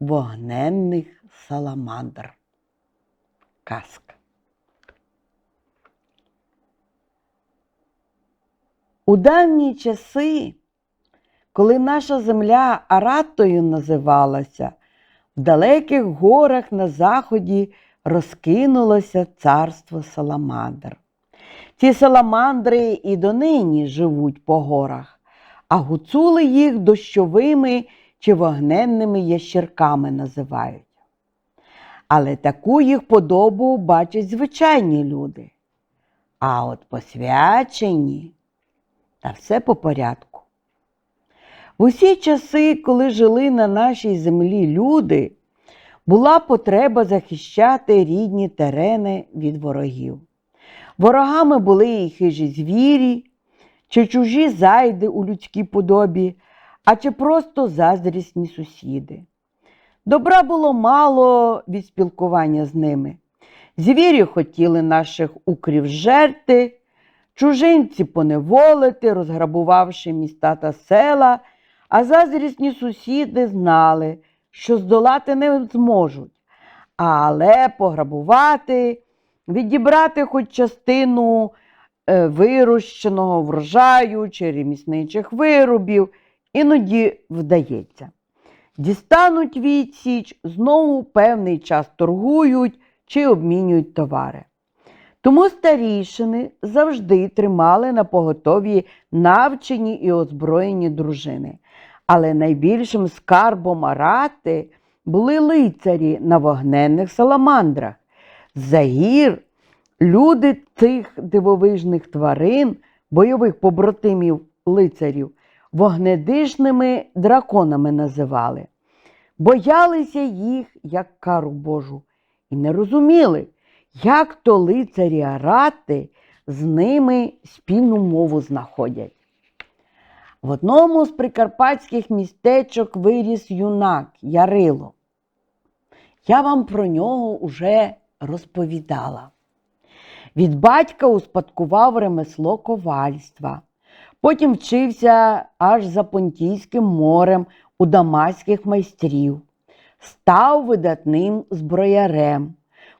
вогненних саламандр. Казка. У давні часи, коли наша земля Аратою називалася, в далеких горах на заході розкинулося царство саламандр. Ці саламандри і донині живуть по горах, а гуцули їх дощовими чи вогненними ящерками називають. Але таку їх подобу бачать звичайні люди. А от посвячені та все по порядку. В усі часи, коли жили на нашій землі люди, була потреба захищати рідні терени від ворогів. Ворогами були і хижі звірі, чи чужі зайди у людській подобі, а чи просто заздрісні сусіди. Добра було мало від спілкування з ними. Звірі хотіли наших укрів жерти, чужинці поневолити, розграбувавши міста та села, а заздрісні сусіди знали, що здолати не зможуть, але пограбувати, відібрати хоч частину е, вирощеного врожаю чи ремісничих виробів іноді вдається. Дістануть відсіч, знову певний час торгують чи обмінюють товари. Тому старішини завжди тримали на поготові навчені і озброєні дружини. Але найбільшим скарбом арати були лицарі на вогненних саламандрах. За гір люди цих дивовижних тварин, бойових побратимів лицарів, вогнедишними драконами називали. Боялися їх, як кару Божу, і не розуміли, як то лицарі арати з ними спільну мову знаходять. В одному з прикарпатських містечок виріс юнак Ярило. Я вам про нього уже розповідала. Від батька успадкував ремесло ковальства. Потім вчився аж за Понтійським морем у дамаських майстрів, став видатним зброярем,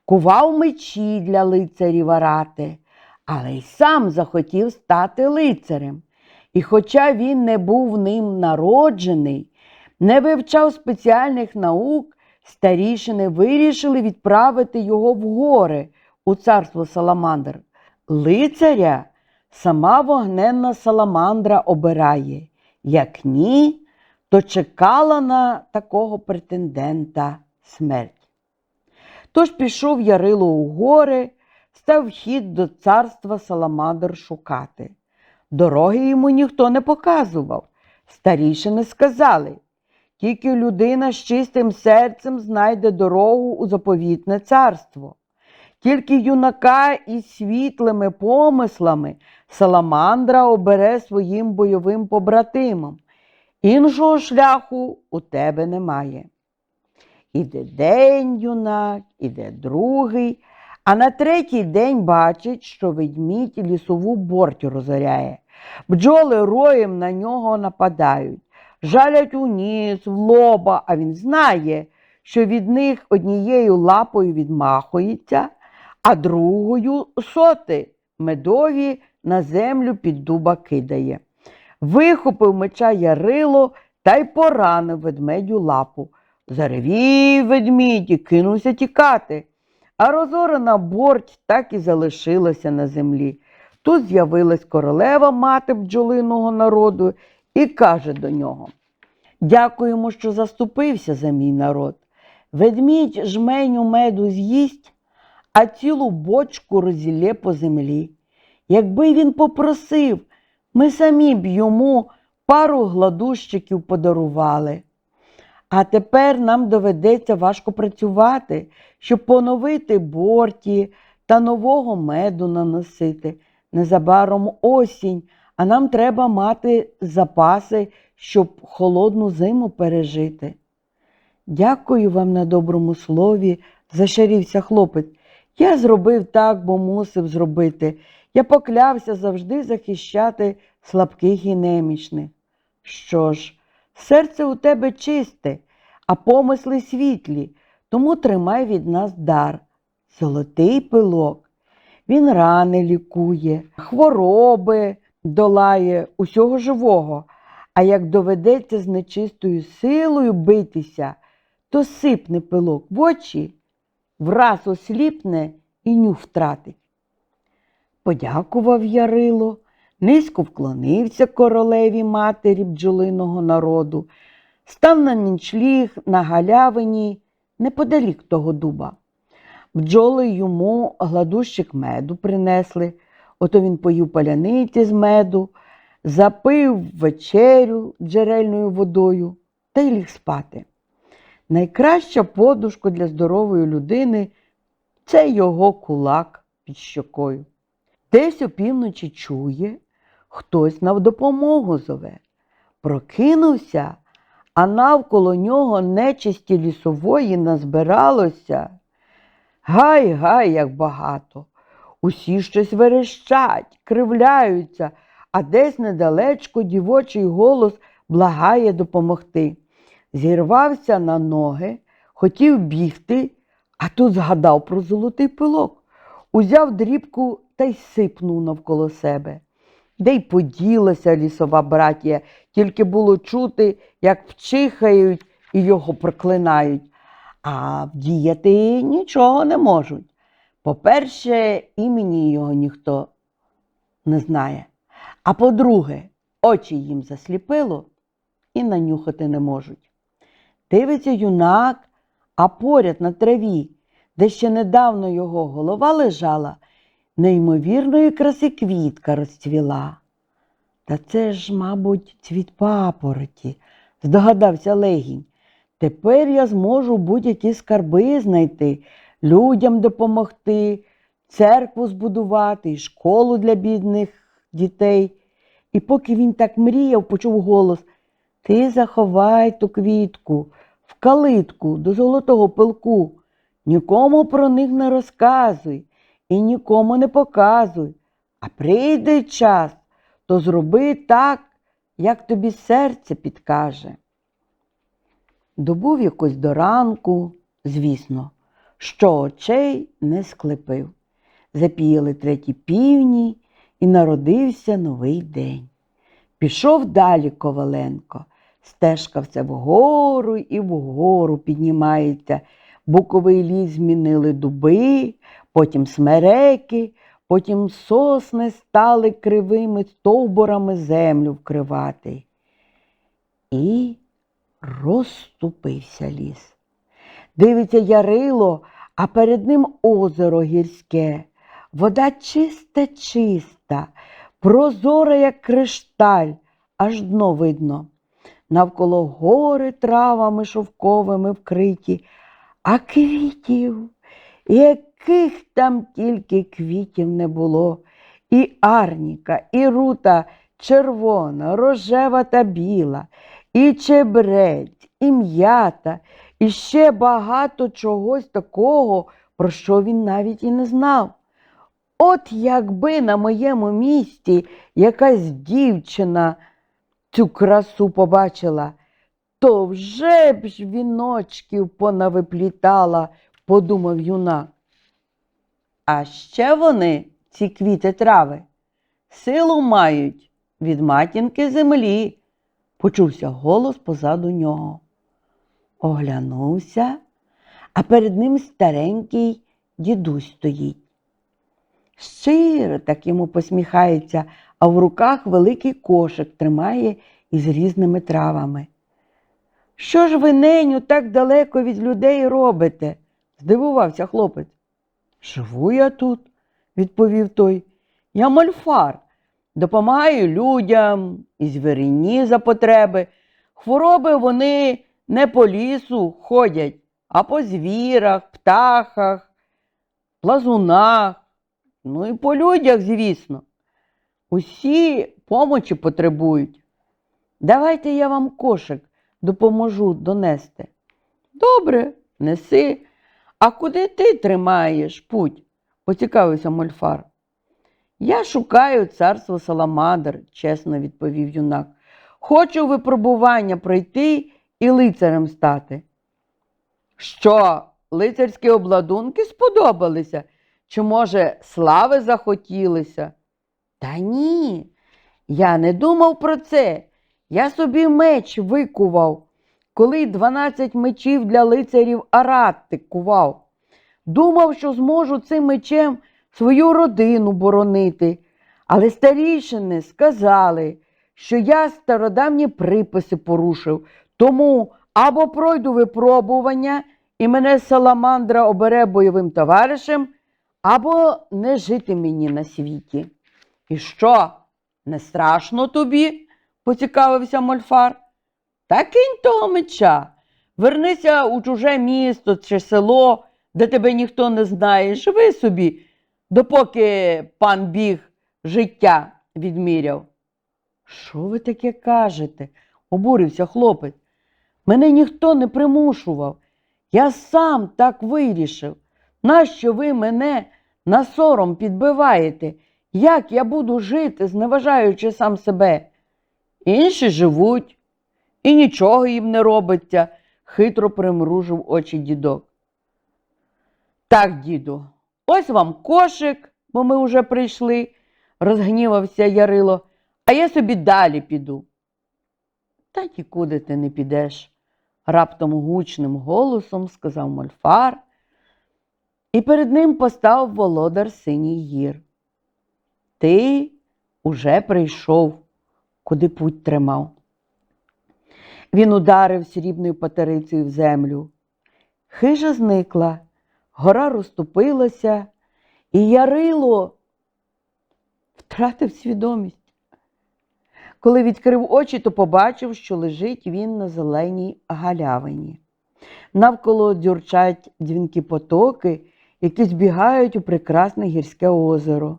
кував мечі для лицарів арати, але й сам захотів стати лицарем. І хоча він не був ним народжений, не вивчав спеціальних наук, старішини вирішили відправити його в гори у царство Саламандр. Лицаря сама вогненна саламандра обирає. Як ні, то чекала на такого претендента смерть. Тож пішов Ярило у гори, став вхід до царства Саламандр шукати. Дороги йому ніхто не показував. Старішини сказали, тільки людина з чистим серцем знайде дорогу у заповітне царство. Тільки юнака із світлими помислами Саламандра обере своїм бойовим побратимом. Іншого шляху у тебе немає. Іде день юнак, іде другий, а на третій день бачить, що ведмідь лісову борть розоряє. Бджоли роєм на нього нападають, жалять у ніс, в лоба, а він знає, що від них однією лапою відмахується, а другою соти медові на землю під дуба кидає. Вихопив меча Ярило та й поранив ведмедю лапу. Заревів ведмідь і кинувся тікати. А розорена борть так і залишилася на землі. Тут з'явилась королева мати бджолиного народу і каже до нього: Дякуємо, що заступився за мій народ. Ведмідь жменю меду з'їсть, а цілу бочку розілє по землі. Якби він попросив, ми самі б йому пару гладущиків подарували. А тепер нам доведеться важко працювати, щоб поновити борті та нового меду наносити. Незабаром осінь, а нам треба мати запаси, щоб холодну зиму пережити. Дякую вам на доброму слові, зашарівся хлопець. Я зробив так, бо мусив зробити. Я поклявся завжди захищати слабких і немічних. Що ж, серце у тебе чисте, а помисли світлі, тому тримай від нас дар. Золотий пилок. Він рани лікує, хвороби долає усього живого. А як доведеться з нечистою силою битися, то сипне пилок в очі, враз осліпне і нюх втратить. Подякував Ярило, низько вклонився королеві матері бджолиного народу, став на нічліг на галявині неподалік того дуба. Бджоли йому гладущик меду принесли, ото він поїв паляниці з меду, запив вечерю джерельною водою та й ліг спати. Найкраща подушка для здорової людини це його кулак під щокою. Десь опівночі чує, хтось на допомогу зове. Прокинувся, а навколо нього нечисті лісової назбиралося. Гай, гай, як багато. Усі щось верещать, кривляються, а десь недалечко дівочий голос благає допомогти. Зірвався на ноги, хотів бігти, а тут згадав про золотий пилок, узяв дрібку та й сипнув навколо себе. Де й поділася лісова братія, тільки було чути, як вчихають і його проклинають, а вдіяти нічого не можуть. По-перше, імені його ніхто не знає. А по-друге, очі їм засліпило і нанюхати не можуть. Дивиться юнак, а поряд на траві, де ще недавно його голова лежала, неймовірної краси квітка розцвіла. Та це ж, мабуть, цвіт папороті, здогадався легінь. Тепер я зможу будь-які скарби знайти, людям допомогти, церкву збудувати, і школу для бідних дітей. І поки він так мріяв, почув голос Ти заховай ту квітку в калитку до золотого пилку. Нікому про них не розказуй і нікому не показуй. А прийде час, то зроби так, як тобі серце підкаже. Добув якось до ранку, звісно, що очей не склепив. Запіяли треті півні, і народився новий день. Пішов далі Коваленко. Стежка все вгору і вгору піднімається. Буковий ліс змінили дуби, потім смереки, потім сосни стали кривими стовбурами землю вкривати. І розступився ліс. Дивиться ярило, а перед ним озеро гірське. Вода чиста, чиста, прозора, як кришталь, аж дно видно. Навколо гори травами шовковими вкриті, а квітів, яких там тільки квітів не було. І арніка, і рута червона, рожева та біла, і чебрець, і м'ята, і ще багато чогось такого, про що він навіть і не знав. От якби на моєму місці якась дівчина цю красу побачила, то вже б ж віночків понавиплітала, подумав юнак. А ще вони, ці квіти трави, силу мають від матінки землі, почувся голос позаду нього. Оглянувся, а перед ним старенький дідусь стоїть. Щиро так йому посміхається, а в руках великий кошик тримає із різними травами. Що ж ви, неню, так далеко від людей робите? здивувався хлопець. Живу я тут, відповів той. Я мольфар, допомагаю людям і звірині за потреби. Хвороби вони не по лісу ходять, а по звірах, птахах, плазунах, ну і по людях, звісно. Усі помочі потребують. Давайте я вам кошик допоможу донести. Добре, неси. А куди ти тримаєш путь? поцікавився Мольфар. Я шукаю царство Саламандр, чесно відповів юнак. Хочу випробування пройти і лицарем стати. Що, лицарські обладунки сподобалися? Чи, може, слави захотілося? Та ні, я не думав про це. Я собі меч викував, коли 12 мечів для лицарів Аратти кував. Думав, що зможу цим мечем свою родину боронити. Але старішини сказали, що я стародавні приписи порушив, тому або пройду випробування і мене саламандра обере бойовим товаришем, або не жити мені на світі. І що, не страшно тобі? поцікавився Мольфар. Та кинь того меча. Вернися у чуже місто чи село, де тебе ніхто не знає. Живи собі, допоки пан біг життя відміряв. Що ви таке кажете? обурився хлопець. Мене ніхто не примушував. Я сам так вирішив. Нащо ви мене на сором підбиваєте? Як я буду жити, зневажаючи сам себе? Інші живуть, і нічого їм не робиться, хитро примружив очі дідок. Так, діду, ось вам кошик, бо ми вже прийшли, розгнівався Ярило, а я собі далі піду. Та нікуди ти не підеш, раптом гучним голосом сказав Мольфар, і перед ним постав володар синій гір. Ти уже прийшов, куди путь тримав. Він ударив срібною патерицею в землю. Хижа зникла, гора розступилася, і Ярило втратив свідомість. Коли відкрив очі, то побачив, що лежить він на зеленій галявині. Навколо дзюрчать дзвінкі потоки, які збігають у прекрасне гірське озеро.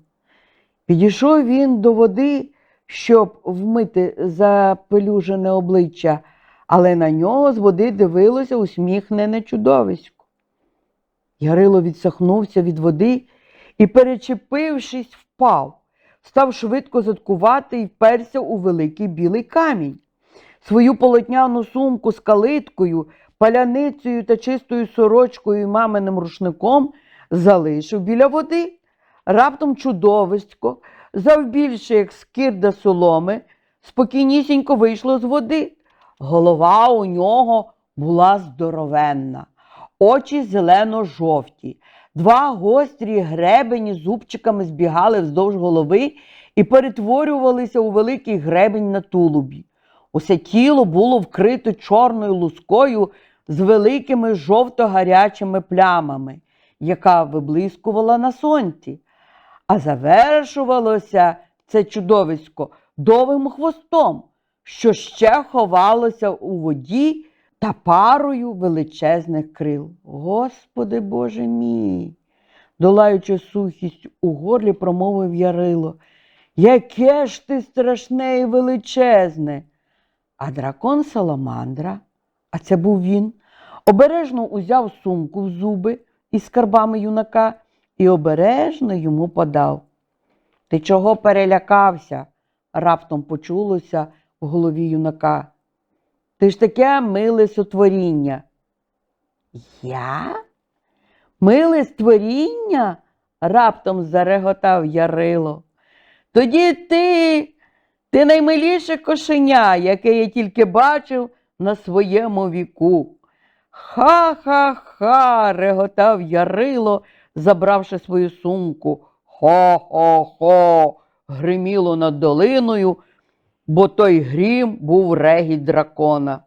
Підійшов він до води, щоб вмити запелюжене обличчя, але на нього з води дивилося усміхнене чудовисько. Ярило відсахнувся від води і, перечепившись, впав, став швидко заткувати і вперся у великий білий камінь. Свою полотняну сумку з калиткою, паляницею та чистою сорочкою і маминим рушником залишив біля води. Раптом чудовисько, завбільше, як скирда соломи, спокійнісінько вийшло з води. Голова у нього була здоровенна, очі зелено-жовті, два гострі гребені зубчиками збігали вздовж голови і перетворювалися у великий гребень на тулубі. Усе тіло було вкрите чорною лускою з великими жовто-гарячими плямами, яка виблискувала на сонці. А завершувалося це чудовисько довгим хвостом, що ще ховалося у воді та парою величезних крил. Господи Боже мій, долаючи сухість у горлі, промовив Ярило. Яке ж ти страшне і величезне. А дракон Саламандра, а це був він, обережно узяв сумку в зуби із скарбами юнака і обережно йому подав. Ти чого перелякався? раптом почулося в голові юнака. Ти ж таке миле сотворіння. Я? Миле створіння? раптом зареготав Ярило. Тоді ти, ти наймиліше кошеня, яке я тільки бачив на своєму віку. Ха-ха-ха, реготав Ярило, забравши свою сумку. Хо-хо-хо, гриміло над долиною, бо той грім був регіт дракона.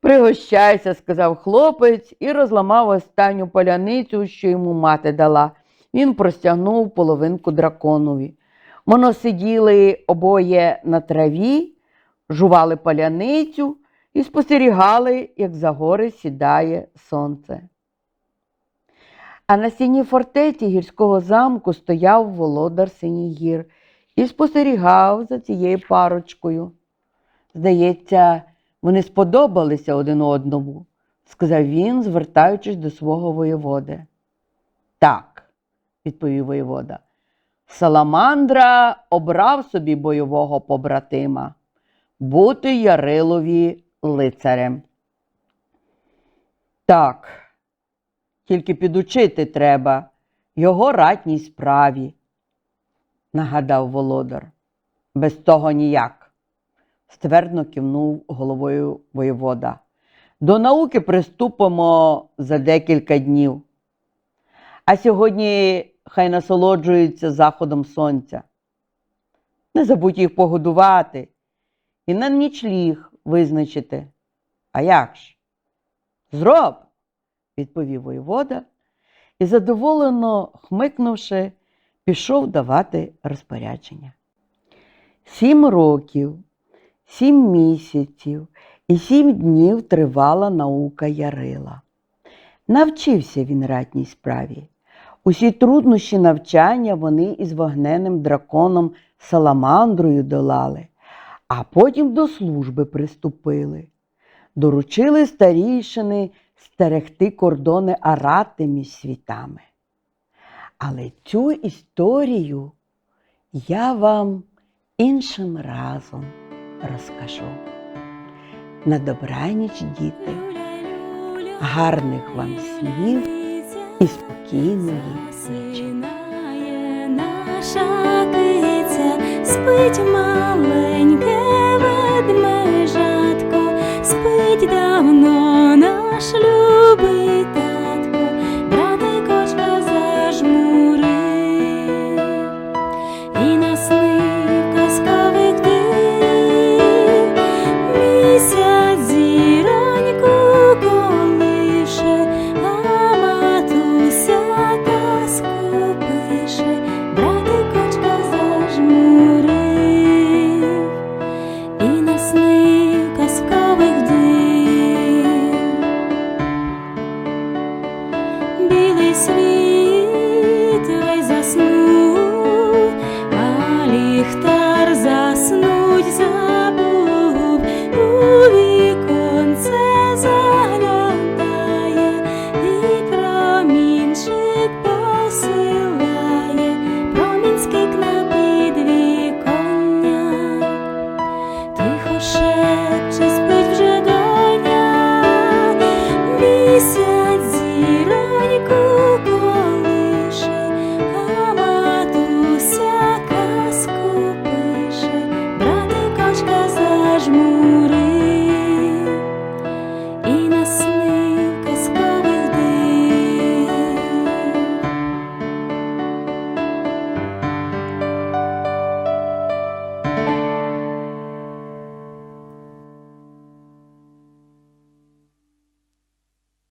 Пригощайся, сказав хлопець і розламав останню поляницю, що йому мати дала. Він простягнув половинку драконові. Воно сиділи обоє на траві, жували паляницю і спостерігали, як за гори сідає сонце. А на стіні фортеці гірського замку стояв володар Синігір і спостерігав за цією парочкою. Здається, вони сподобалися один одному, сказав він, звертаючись до свого воєводи. Так, відповів воєвода. Саламандра обрав собі бойового побратима бути Ярилові лицарем. Так, тільки підучити треба його ратній справі, нагадав володар. Без того ніяк, ствердно кивнув головою воєвода. До науки приступимо за декілька днів. А сьогодні хай насолоджуються заходом сонця. Не забудь їх погодувати і на нічліг визначити. А як ж? Зроб, відповів воєвода і, задоволено хмикнувши, пішов давати розпорядження. Сім років, сім місяців і сім днів тривала наука Ярила. Навчився він ратній справі. Усі труднощі навчання вони із вогненним драконом Саламандрою долали, а потім до служби приступили. Доручили старійшини стерегти кордони Арати між світами. Але цю історію я вам іншим разом розкажу. На добраніч, діти, гарних вам снів і спокійної ночі. Наша киця, спить мале 是